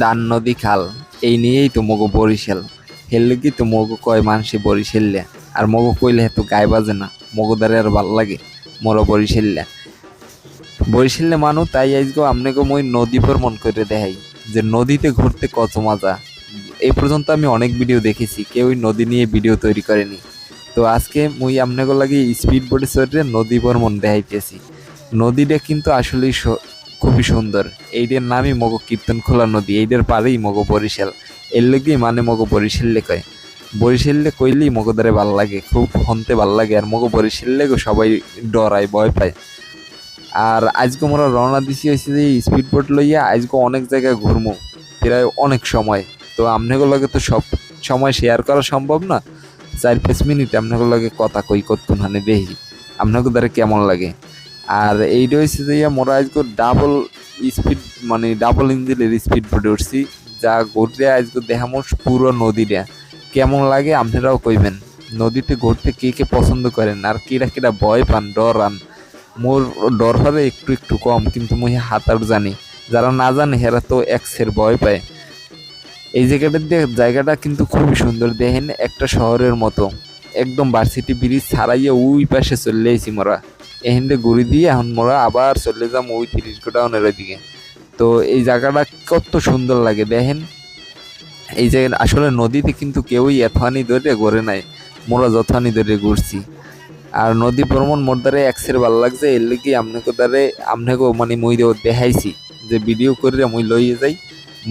দান নদী খাল, এই নিয়েই তো মগো বরিশাল। হেললে কি তো মগো কয় মানুষে বরিশাল্লা আর মগো কইলে এত গায়ে বাজে না মগো দ্বারা আর ভালো লাগে মরো বরিশাল্লা বরিশালে মানু, তাই আজগো আমনেগো মই নদী ভ্রমণ করে দেখাই, যে নদীতে ঘুরতে কত মজা। এই পর্যন্ত আমি অনেক ভিডিও দেখেছি, কেউই নদী নিয়ে ভিডিও তৈরি করেনি। তো আজকে মুই আপনাকে লাগে স্পিড বোটে চড়ে নদী ভ্রমণ দেখাইতেছি। নদীটা কিন্তু আসলেই খুবই সুন্দর। এইটার নামই মগো কীর্তনখোলা নদী এইটার পারেই মগো বরিশাল। এর লেগেই মানে মগো বরিশালে কয়। বরিশালে কইলেই মগো দ্বারে ভালো লাগে, খুব হনতে ভালো লাগে, আর মগো বরিশালে সবাই ডরায়, ভয় পায়। আর আজকে মোরা রওনা দিছি হয়েছে যে স্পিড বোট লইয়া, আজকে অনেক জায়গায় ঘুরমু, প্রায় অনেক সময়। তো আপনাদের লগে তো সব সময় শেয়ার করা সম্ভব না। চার পাঁচ মিনিট আপনাদের লগে কথা কই কতক্ষণ হানে দেখি। আপনাদের দ্বারা কেমন লাগে? আর এইটা হয়েছে যে মোরা আজকে ডাবল স্পিড মানে ডাবল ইঞ্জিনের স্পিড বোটে উঠছি। যা ঘুরতে আজকে দেখামো পুরো নদীটা। কেমন লাগে আপনারাও কইবেন। নদীতে ঘুরতে কে কে পছন্দ করেন? আর কিরা কিরা ভয় পান? ডর আন? মোর ডর হবে একটু একটু কম, কিন্তু মুই হাতার জানি। যারা না জানে, হেরা তো এক্সের ভয় পায়। এই জায়গাটা জায়গাটা কিন্তু খুবই সুন্দর। দেখেন, একটা শহরের মতো। একদম ভার্সিটি ব্রিজ ছাড়াইয়া ওই পাশে চলে মোরা। এখানে ঘুরি দিয়ে এখন মোরা আবার চলে যাম ওই তিরিশ গোডাউনের ওইদিকে। তো এই জায়গাটা কত সুন্দর লাগে দেখেন। এই জায়গাটা আসলে নদীতে কিন্তু কেউই এতখানি ধরে ঘোরে নাই, মোরা যথানি ধরে ঘুরছি। আর নদী ভ্রমণ মোর দ্বারে একসের ভালো লাগছে, এর লিগে আপনাকে দ্বারে আপনাকে মানে মুই দেখাইছি, যে ভিডিও করে মুই লইয়ে যাই।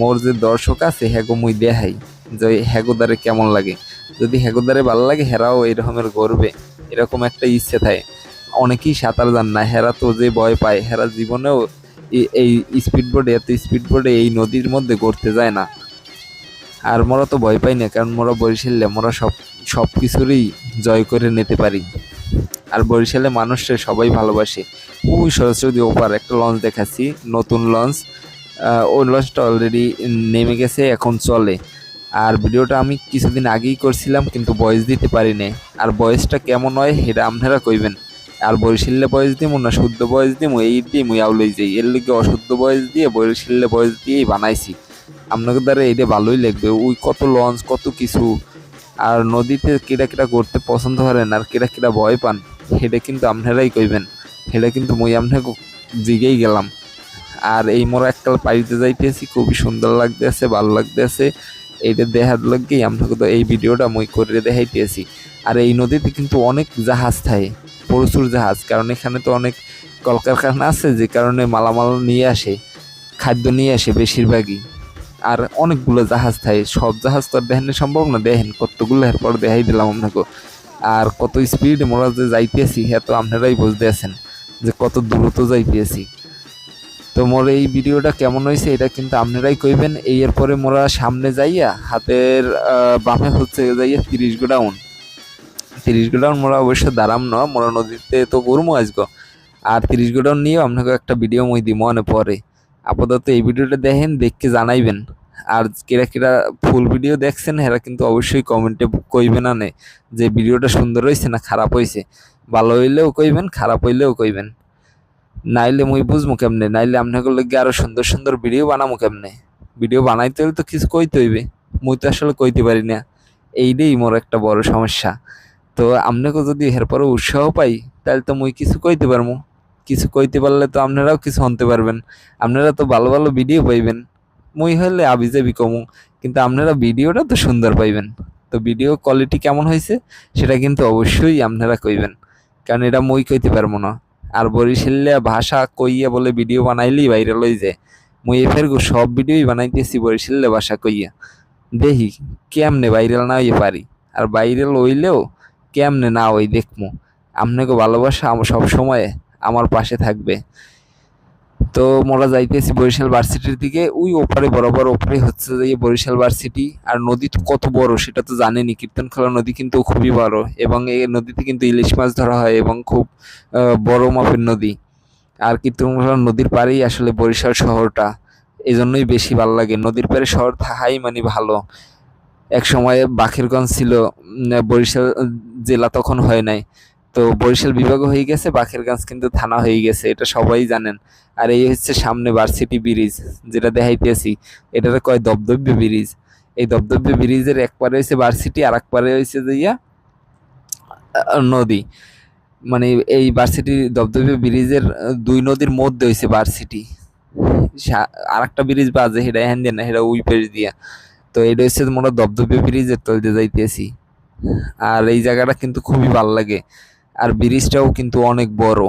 মোর যে দর্শক আছে হ্যাগো মুই দেখাই, যে হ্যাগো দ্বারে কেমন লাগে। যদি হ্যাগো দ্বারে ভালো লাগে, হেরাও এরকমের করবে এরকম একটা ইচ্ছে থাকে। অনেকেই সাঁতার জান না। হেরা তো যে ভয় পায়, হেরা জীবনেও এই স্পিড বোর্ডে এত স্পিড বোর্ডে এই নদীর মধ্যে ঘুরতে যায় না। আর মোরা তো ভয় পাই না, কারণ মোরা বরিশালে, মোরা সব সব কিছুরই জয় করে নিতে পারি। আর বরিশালে মানুষরা সবাই ভালোবাসে। ওই সরস্বতী ওপার একটা লঞ্চ দেখাচ্ছি, নতুন লঞ্চ। ওই লঞ্চটা অলরেডি নেমে গেছে, এখন চলে। আর ভিডিওটা আমি কিছুদিন আগেই করছিলাম, কিন্তু বয়স দিতে পারি নাই আর বয়সটা কেমন হয়, সেটা আপনারা কইবেন। আর বরিশালে বয়স দিমু, না শুদ্ধ বয়স দিমু, এই দিয়ে মুই আউলই যাই। এর লিগে অশুদ্ধ বয়স দিয়ে বরিশালে বয়স দিয়েই বানাইছি। আপনাকে দ্বারা এইটা ভালোই লাগবে ওই কত লঞ্চ, কত কিছু। আর নদীতে কিরা কিরা করতে পছন্দ করেন, আর কিরা কিরা ভয় পান, সেটা কিন্তু আপনারাই কইবেন। সেটা কিন্তু মই আপনাকে জিগেই গেলাম। আর এই মোরা এককাল পাড়িতে যাইতেছি, খুবই সুন্দর লাগতেছে, ভালো লাগতেছে। এইটা দেখার লাগেই আপনাকে তো এই ভিডিওটা মই করে দেখাইতেছি। আর এই নদীতে কিন্তু অনেক জাহাজ থাকে। প্রচুর জাহাজ, কারণ এখানে তো অনেক কলকারখানা আছে যে কারণে মালামাল নিয়ে আসে, খাদ্য নিয়ে আসে বেশিরভাগই। আর অনেকগুলো জাহাজ থাকে, সব জাহাজ তো আর দেখানো সম্ভব না। দেখেন কতগুলো এরপর দেখাই দিলাম আপনাকে। আর কত স্পিডে মোরা যে যাইতেছি হ্যাঁ তো আপনারাই বুঝতে আছেন যে কত দ্রুত যাইতেছি। তো মোর এই ভিডিওটা কেমন হয়েছে, এটা কিন্তু আপনারাই কইবেন। এই এরপরে মোরা সামনে যাইয়া হাতের বামে হচ্ছে যাইয়া তিরিশ গোডাউন। তিরিশ গোডাউন মোরা অবশ্য দাঁড়াম না মোরা নদীতে তো ঘুরবো আজকে। আর তিরিশ গোডাউন নিয়েও আপনাকে একটা ভিডিও মই দিব মনে পরে। আপাতত এই ভিডিওটা দেখেন দেখকে জানাইবেন। আর কেরা কিরা ফুল ভিডিও দেখছেন এরা কিন্তু অবশ্যই কমেন্টে কইবেন না নে, যে ভিডিওটা সুন্দর হয়েছে না খারাপ হয়েছে ভালো হইলেও কইবেন, খারাপ হইলেও কইবেন। নাইলে মুই বুঝব কেমনে, নাইলে আপনাকে লগে আরও সুন্দর সুন্দর ভিডিও বানামো কেমনে। ভিডিও বানাইতে হলে তো কিছু কইতে হইবে, মুই তো আসলে কইতে পারি না। এইটাই মোর একটা বড় সমস্যা। তো আপনাকে যদি এরপরে উৎসাহ পাই, তাহলে তো মুই কিছু কইতে পারব কিছু কইতে পারলে তো আপনারাও কিছু আনতে পারবেন। আপনারা তো ভালো ভালো ভিডিও পাইবেন। মুই হলে আবি যাবি কমু, কিন্তু আপনারা ভিডিওটা তো সুন্দর পাইবেন। তো ভিডিও কোয়ালিটি কেমন হয়েছে সেটা কিন্তু অবশ্যই আপনারা কইবেন। কারণ এটা মুই কইতে পারব না। আর বরিশালিয়া ভাষা কইয়া বলে ভিডিও বানাইলেই বাইরে লই যায়। মুই এফের সব ভিডিওই বানাইতেছি বরিশালিয়া ভাষা কইয়া। দেখি কেমনে ভাইরাল না হইয়ে পারি। আর ভাইরাল হইলেও কেমনে না ওই দেখমু? আপনাকে ভালোবাসা সব সময় আমার পাশে থাকবে। তো মোরা যাইতেছি বরিশাল ভার্সিটির দিকে। ওই ওপারে বরাবর ওপারে হচ্ছে যে বরিশাল ভার্সিটি আর নদী তো কত বড় সেটা তো জানেনি। কীর্তনখোলা নদী কিন্তু খুবই বড় এবং এই নদীতে কিন্তু ইলিশ মাছ ধরা হয় এবং খুব বড় মাপের নদী। আর কীর্তনখোলা নদীর পাড়েই আসলে বরিশাল শহরটা। এই জন্যই বেশি ভালো লাগে। নদীর পাড়ে শহর থাকাই মানে ভালো। এক সময় বাখেরগঞ্জ ছিল বরিশাল জেলা তখন হয় নাই। তো বরিশাল বিভাগ হয়ে গেছে বাকেরগঞ্জ কিন্তু থানা হয়ে গেছে, এটা সবাই জানেন। আর এই হচ্ছে সামনে ভার্সিটি ব্রিজ যেটা দেখাইতেছি এটারে কয় দবদব্য ব্রিজ এই দবদব্য ব্রিজের এক পারে হয়েছে ভার্সিটি আর এক পারে হয়েছে যে নদী। মানে এই ভার্সিটি দবদব্য ব্রিজের দুই নদীর মধ্যে হয়েছে ভার্সিটি আর একটা ব্রিজ বাজে, সেটা দিয়ে না, সেটা ওই পেজ দিয়া। তো এটা হচ্ছে মোটা দবদব্য ব্রিজের তলতে যাইতেছি। আর এই জায়গাটা কিন্তু খুবই ভালো লাগে। আর ব্রিজটাও কিন্তু অনেক বড়।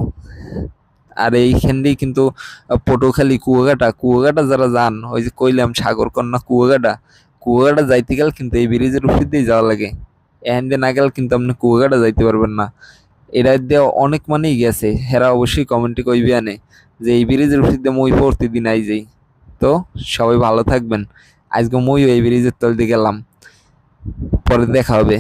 আর এইখান দিয়ে কিন্তু পটুখালী কুয়াকাটা কুয়াকাটা যারা যান, ওই যে কইলাম সাগরকন্যা কুয়াকাটা কুয়াকাটা যাইতে গেলে কিন্তু এই ব্রিজের উপর দিয়ে যাওয়া লাগে। এখান দিয়ে না গেলে কিন্তু আপনি কুয়াকাটা যাইতে পারবেন না। এটা দিয়ে অনেক মানেই গেছে। হেরা অবশ্যই কমেন্টে কইবে আনে যে এই ব্রিজের উপর দিয়ে মই প্রতিদিন আই যাই। তো সবাই ভালো থাকবেন। আজকে মই এই ব্রিজের তল দিয়ে গেলাম। পরে দেখা হবে।